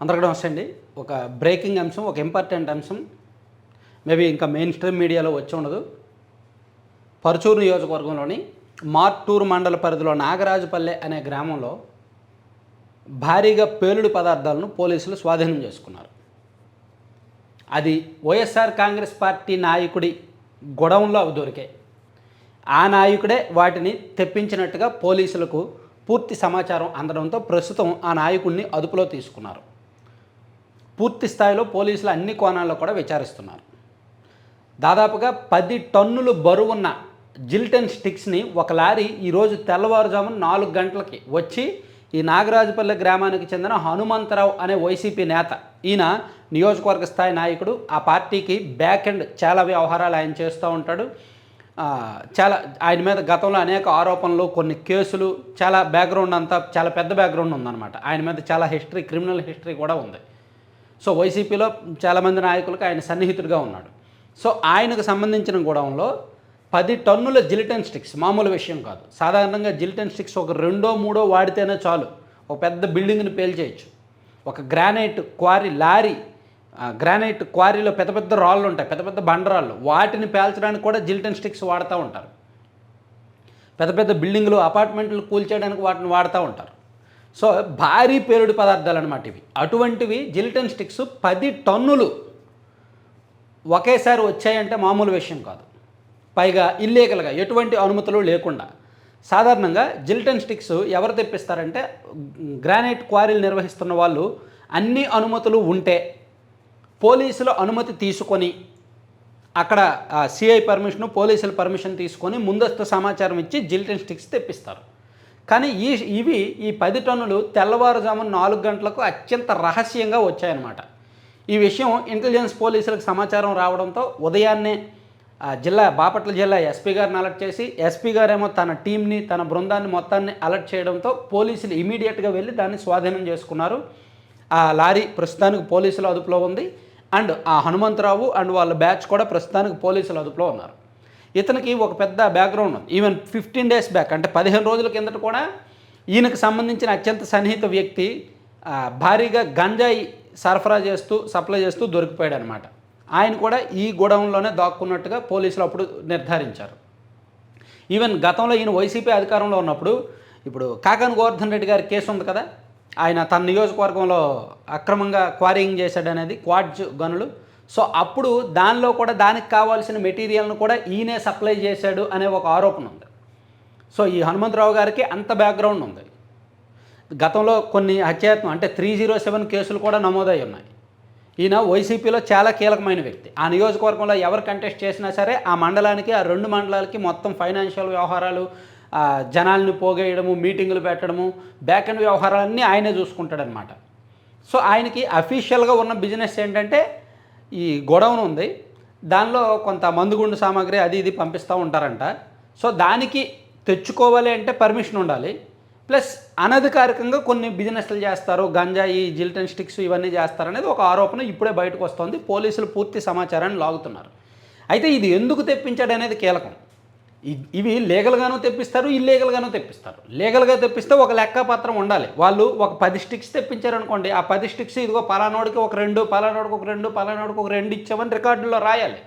అందరికీ నమస్తే అండి. ఒక బ్రేకింగ్ అంశం ఒక ఇంపార్టెంట్ అంశం. మేబీ ఇంకా మెయిన్ స్ట్రీమ్ మీడియాలో వచ్చి ఉండదు. పరుచూరు నియోజకవర్గంలోని మార్టూరు మండల పరిధిలో నాగరాజుపల్లె అనే గ్రామంలో భారీగా పేలుడు పదార్థాలను పోలీసులు స్వాధీనం చేసుకున్నారు. అది వైఎస్ఆర్ కాంగ్రెస్ పార్టీ నాయకుడి గొడవంలో అవి దొరికాయి ఆ నాయకుడే వాటిని తెప్పించినట్టుగా పోలీసులకు పూర్తి సమాచారం అందడంతో ప్రస్తుతం ఆ నాయకుడిని అదుపులో తీసుకున్నారు. పూర్తి స్థాయిలో పోలీసులు అన్ని కోణాల్లో కూడా విచారిస్తున్నారు. దాదాపుగా పది టన్నులు బరువున్న జిల్టన్ స్టిక్స్ని ఒక లారీ ఈరోజు తెల్లవారుజామున నాలుగు గంటలకి వచ్చి ఈ నాగరాజుపల్లి గ్రామానికి చెందిన హనుమంతరావు అనే వైసీపీ నేత ఈయన నియోజకవర్గ స్థాయి నాయకుడు. ఆ పార్టీకి బ్యాక్ ఎండ్ చాలా వ్యవహారాలు ఆయన చేస్తూ ఉంటాడు. చాలా ఆయన మీద గతంలో అనేక ఆరోపణలు కొన్ని కేసులు చాలా బ్యాక్గ్రౌండ్ అంతా చాలా పెద్ద బ్యాక్గ్రౌండ్ ఉందన్నమాట. ఆయన మీద చాలా హిస్టరీ క్రిమినల్ హిస్టరీ కూడా ఉంది. సో వైసీపీలో చాలామంది నాయకులకు ఆయన సన్నిహితుడిగా ఉన్నాడు. సో ఆయనకు సంబంధించిన గొడవంలో పది టన్నుల జిలిటన్ స్టిక్స్ మామూలు విషయం కాదు. సాధారణంగా జిలిటన్ స్టిక్స్ ఒక రెండో మూడో వాడితేనే చాలు. ఒక పెద్ద బిల్డింగ్ని పేల్చేయచ్చు. ఒక గ్రానైట్ క్వారీ లారీ గ్రానైట్ క్వారీలో పెద్ద పెద్ద రాళ్ళు ఉంటాయి పెద్ద పెద్ద బండరాళ్ళు. వాటిని పేల్చడానికి కూడా జిలిటన్ స్టిక్స్ వాడుతూ ఉంటారు. పెద్ద పెద్ద బిల్డింగ్లు అపార్ట్మెంట్లు కూల్చేయడానికి వాటిని వాడుతూ ఉంటారు. సో భారీ పేలుడు పదార్థాలు అనమాట ఇవి. అటువంటివి జిలిటన్ స్టిక్స్ పది టన్నులు ఒకేసారి వచ్చాయంటే మామూలు విషయం కాదు. పైగా ఇల్లీగల్గా ఎటువంటి అనుమతులు లేకుండా. సాధారణంగా జిల్టన్ స్టిక్స్ ఎవరు తెప్పిస్తారంటే గ్రానైట్ క్వారీలు నిర్వహిస్తున్న వాళ్ళు అన్ని అనుమతులు ఉంటే పోలీసులు అనుమతి తీసుకొని అక్కడ సిఐ పర్మిషన్ పోలీసుల పర్మిషన్ తీసుకొని ముందస్తు సమాచారం ఇచ్చి జిల్టన్ స్టిక్స్ తెప్పిస్తారు. కానీ ఈ ఇవి ఈ పది టన్నులు తెల్లవారుజామున నాలుగు గంటలకు అత్యంత రహస్యంగా వచ్చాయన్నమాట. ఈ విషయం ఇంటెలిజెన్స్ పోలీసులకు సమాచారం రావడంతో ఉదయాన్నే జిల్లా బాపట్ల జిల్లా ఎస్పీ గారిని అలర్ట్ చేసి ఎస్పీ గారేమో తన టీంని తన బృందాన్ని మొత్తాన్ని అలర్ట్ చేయడంతో పోలీసులు ఇమీడియట్గా వెళ్ళి దాన్ని స్వాధీనం చేసుకున్నారు. ఆ లారీ ప్రస్తుతానికి పోలీసుల అదుపులో ఉంది. అండ్ ఆ హనుమంతరావు అండ్ వాళ్ళ బ్యాచ్ కూడా ప్రస్తుతానికి పోలీసుల అదుపులో ఉన్నారు. ఇతనికి ఒక పెద్ద బ్యాక్గ్రౌండ్ ఉంది. ఈవెన్ ఫిఫ్టీన్ డేస్ బ్యాక్ అంటే పదిహేను రోజుల కిందట కూడా ఈయనకు సంబంధించిన అత్యంత సన్నిహిత వ్యక్తి భారీగా గంజాయి సరఫరా చేస్తూ సప్లై చేస్తూ దొరికిపోయాడు అనమాట ఆయన కూడా ఈ గోడౌన్లోనే దాక్కున్నట్టుగా పోలీసులు అప్పుడు నిర్ధారించారు. ఈవెన్ గతంలో ఈయన వైసీపీ అధికారంలో ఉన్నప్పుడు ఇప్పుడు కాకన్ గోవర్ధన్ రెడ్డి గారి కేసు ఉంది కదా ఆయన తన నియోజకవర్గంలో అక్రమంగా క్వారింగ్ చేశాడనేది క్వాడ్జ్ గనులు సో అప్పుడు దానిలో కూడా దానికి కావాల్సిన మెటీరియల్ను కూడా ఈయనే సప్లై చేశాడు అనే ఒక ఆరోపణ ఉంది. సో ఈ హనుమంతరావు గారికి అంత బ్యాక్గ్రౌండ్ ఉంది. గతంలో కొన్ని హత్యాయత్నం అంటే త్రీ జీరో సెవెన్ కేసులు కూడా నమోదై ఉన్నాయి. ఈయన వైసీపీలో చాలా కీలకమైన వ్యక్తి. ఆ నియోజకవర్గంలో ఎవరు కంటెస్ట్ చేసినా సరే ఆ మండలానికి ఆ రెండు మండలాలకి మొత్తం ఫైనాన్షియల్ వ్యవహారాలు జనాల్ని పోగేయడము మీటింగులు పెట్టడము బ్యాక్ అండ్ వ్యవహారాలన్నీ ఆయనే చూసుకుంటాడనమాట సో ఆయనకి అఫీషియల్గా ఉన్న బిజినెస్ ఏంటంటే ఈ గొడవను ఉంది. దానిలో కొంత మందుగుండు సామాగ్రి అది ఇది పంపిస్తూ ఉంటారంట. సో దానికి తెచ్చుకోవాలి అంటే పర్మిషన్ ఉండాలి. ప్లస్ అనధికారికంగా కొన్ని బిజినెస్లు చేస్తారు. గంజాయి జిల్టన్ స్టిక్స్ ఇవన్నీ చేస్తారనేది ఒక ఆరోపణ ఇప్పుడే బయటకు వస్తుంది. పోలీసులు పూర్తి సమాచారాన్ని లాగుతున్నారు. అయితే ఇది ఎందుకు తెప్పించాడనేది కీలకం. ఇవి లీగల్గానూ తెప్పిస్తారు ఇల్లీగల్గానూ తెప్పిస్తారు. లీగల్గా తెప్పిస్తే ఒక లెక్కపత్రం ఉండాలి. వాళ్ళు ఒక పది స్టిక్స్ తెప్పించారనుకోండి ఆ పది స్టిక్స్ ఇదిగో పలానోడికి ఒక రెండు పలానోడికి ఒక రెండు పలానోడికి ఒక రెండు ఇచ్చామని రికార్డుల్లో రాయాలి.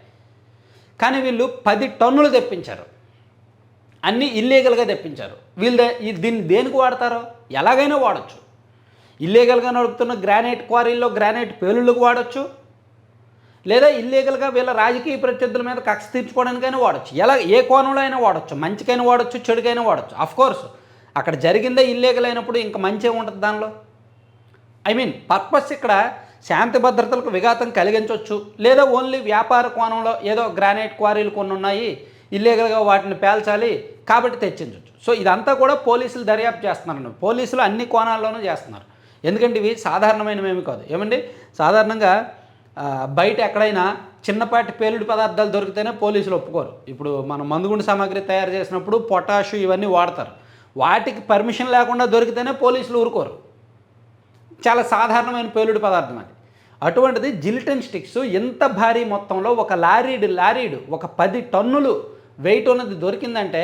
కానీ వీళ్ళు పది టన్నులు తెప్పించారు. అన్నీ ఇల్లీగల్గా తెప్పించారు. వీళ్ళు ఈ దీన్ని దేనికి వాడతారో? ఎలాగైనా వాడచ్చు. ఇల్లీగల్గా నడుపుతున్న గ్రానైట్ క్వారీల్లో గ్రానైట్ పేలుళ్ళకు వాడచ్చు. లేదా ఇల్లీగల్గా వీళ్ళ రాజకీయ ప్రత్యర్థుల మీద కక్ష తీర్చుకోవడానికైనా వాడచ్చు. ఎలా ఏ కోణంలో అయినా వాడచ్చు. మంచికైనా వాడచ్చు చెడుకైనా వాడచ్చు. అఫ్ కోర్స్ అక్కడ జరిగిందే ఇల్లీగల్ అయినప్పుడు ఇంకా మంచి ఏముంటుంది దానిలో? ఐ మీన్ పర్పస్ ఇక్కడ శాంతి భద్రతలకు విఘాతం కలిగించవచ్చు లేదా ఓన్లీ వ్యాపార కోణంలో ఏదో గ్రానైట్ క్వారీలు కొన్ని ఉన్నాయి ఇల్లీగల్గా వాటిని పేల్చాలి కాబట్టి తెచ్చించవచ్చు సో ఇదంతా కూడా పోలీసులు దర్యాప్తు చేస్తున్నారు పోలీసులు అన్ని కోణాల్లోనూ చేస్తున్నారు. ఎందుకంటే ఇవి సాధారణమైనవేమి కాదు. ఏమండి? సాధారణంగా బయట ఎక్కడైనా చిన్నపాటి పేలుడు పదార్థాలు దొరికితేనే పోలీసులు ఒప్పుకోరు. ఇప్పుడు మనం మందుగుండు సామాగ్రి తయారు చేసినప్పుడు పొటాషు ఇవన్నీ వాడతారు. వాటికి పర్మిషన్ లేకుండా దొరికితేనే పోలీసులు ఊరుకోరు. చాలా సాధారణమైన పేలుడు పదార్థం అది. అటువంటిది జిల్టన్ స్టిక్స్ ఎంత భారీ మొత్తంలో ఒక లారీడు లారీడు ఒక పది టన్నులు వెయిట్ ఉన్నది దొరికిందంటే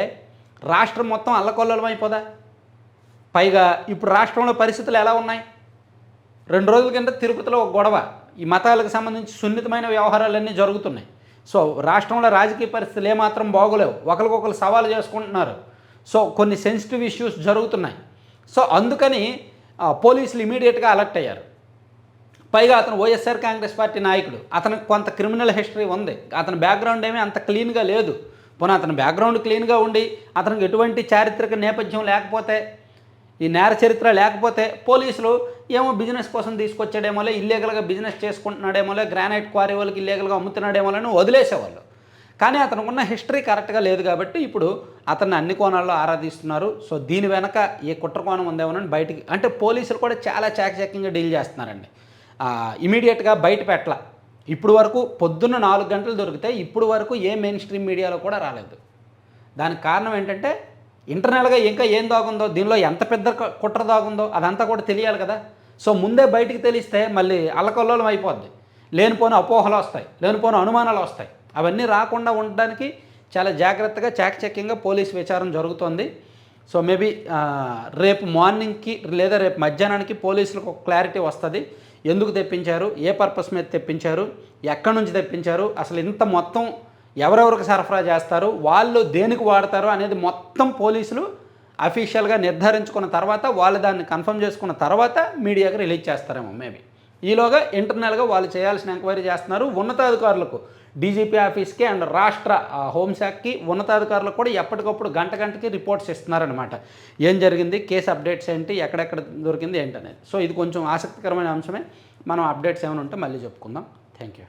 రాష్ట్రం మొత్తం అల్లకొల్లలం అయిపోదా? పైగా ఇప్పుడు రాష్ట్రంలో పరిస్థితులు ఎలా ఉన్నాయి? రెండు రోజుల కింద తిరుపతిలో ఒక గొడవ. ఈ మతాలకు సంబంధించి సున్నితమైన వ్యవహారాలన్నీ జరుగుతున్నాయి. సో రాష్ట్రంలో రాజకీయ పరిస్థితులు ఏమాత్రం బాగోలేవు. ఒకరికొకరు సవాలు చేసుకుంటున్నారు. సో కొన్ని సెన్సిటివ్ ఇష్యూస్ జరుగుతున్నాయి. సో అందుకని పోలీసులు ఇమీడియట్గా అలర్ట్ అయ్యారు. పైగా అతను వైఎస్ఆర్ కాంగ్రెస్ పార్టీ నాయకుడు. అతనికి కొంత క్రిమినల్ హిస్టరీ ఉంది. అతని బ్యాక్గ్రౌండ్ ఏమీ అంత క్లీన్గా లేదు. పోనీ అతని బ్యాక్గ్రౌండ్ క్లీన్గా ఉండి అతనికి ఎటువంటి చారిత్రక నేపథ్యం లేకపోతే ఈ నేర చరిత్ర లేకపోతే పోలీసులు ఏమో బిజినెస్ కోసం తీసుకొచ్చాడేమోలే ఇల్లీగల్గా బిజినెస్ చేసుకుంటున్నాడేమోలే గ్రానైట్ క్వారీ వాళ్ళకి ఇల్లీగల్గా అమ్ముతున్నాడేమోలే అని వదిలేసేవాళ్ళు. కానీ అతనికి ఉన్న హిస్టరీ కరెక్ట్గా లేదు కాబట్టి ఇప్పుడు అతన్ని అన్ని కోణాల్లో ఆరాధిస్తున్నారు. సో దీని వెనక ఏ కుట్ర కోణం ఉందేమోనని బయటికి అంటే పోలీసులు కూడా చాలా చాకచక్యంగా డీల్ చేస్తున్నారండి. ఇమీడియట్గా బయట పెట్టల. ఇప్పుడు వరకు పొద్దున్న నాలుగు గంటలు దొరికితే ఇప్పుడు వరకు ఏ మెయిన్ స్ట్రీమ్ మీడియాలో కూడా రాలేదు. దానికి కారణం ఏంటంటే ఇంటర్నల్గా ఇంకా ఏం దాగుందో దీనిలో ఎంత పెద్ద కుట్ర దాగుందో అదంతా కూడా తెలియాలి కదా. సో ముందే బయటికి తెలిస్తే మళ్ళీ అల్లకల్లోలం అయిపోద్ది. లేనిపోని అపోహలు వస్తాయి లేనిపోని అనుమానాలు వస్తాయి. అవన్నీ రాకుండా ఉండడానికి చాలా జాగ్రత్తగా చాకచక్యంగా పోలీస్ విచారణ జరుగుతోంది. సో మేబీ రేపు మార్నింగ్కి లేదా రేపు మధ్యాహ్నానికి పోలీసులకు ఒక క్లారిటీ వస్తుంది. ఎందుకు తెప్పించారు? ఏ పర్పస్ మీద తెప్పించారు? ఎక్కడి నుంచి తెప్పించారు? అసలు ఇంత మొత్తం ఎవరెవరికి సరఫరా చేస్తారు వాళ్ళు దేనికి వాడతారు అనేది మొత్తం పోలీసులు అఫీషియల్గా నిర్ధారించుకున్న తర్వాత వాళ్ళు దాన్ని కన్ఫర్మ్ చేసుకున్న తర్వాత మీడియాకి రిలీజ్ చేస్తారేమో మేబీ. ఈలోగా ఇంటర్నల్గా వాళ్ళు చేయాల్సిన ఎంక్వైరీ చేస్తున్నారు. ఉన్నతాధికారులకు డీజీపీ ఆఫీస్కి అండ్ రాష్ట్ర హోంశాఖకి ఉన్నతాధికారులకు కూడా ఎప్పటికప్పుడు గంట గంటకి రిపోర్ట్స్ ఇస్తున్నారనమాట ఏం జరిగింది కేసు అప్డేట్స్ ఏంటి ఎక్కడెక్కడ దొరికింది ఏంటనేది. సో ఇది కొంచెం ఆసక్తికరమైన అంశమే. మనం అప్డేట్స్ ఏమైనా ఉంటే మళ్ళీ చెప్పుకుందాం. Thank you.